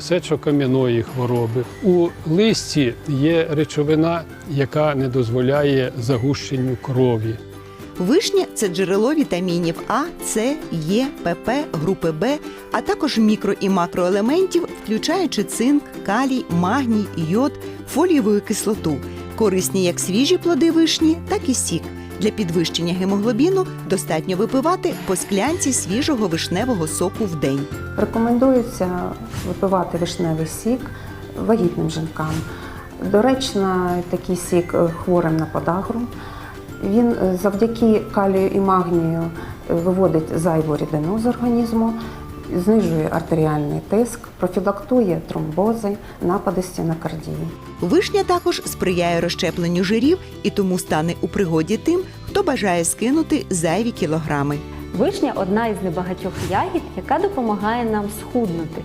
сечокам'яної хвороби. У листі є речовина, яка не дозволяє загущенню крові. Вишня це джерело вітамінів А, С, Е, ПП, групи Б, а також мікро і макроелементів, включаючи цинк, калій, магній, йод, фолієву кислоту. Корисні як свіжі плоди вишні, так і сік. Для підвищення гемоглобіну достатньо випивати по склянці свіжого вишневого соку в день. Рекомендується випивати вишневий сік вагітним жінкам. Доречно такий сік е, хворим на подагру. Він е, завдяки калію і магнію е, виводить зайву рідину з організму, знижує артеріальний тиск, профілактує тромбози, напади стінокардії. Вишня також сприяє розщепленню жирів і тому стане у пригоді тим, хто бажає скинути зайві кілограми. Вишня одна із небагатьох ягід, яка допомагає нам схуднути.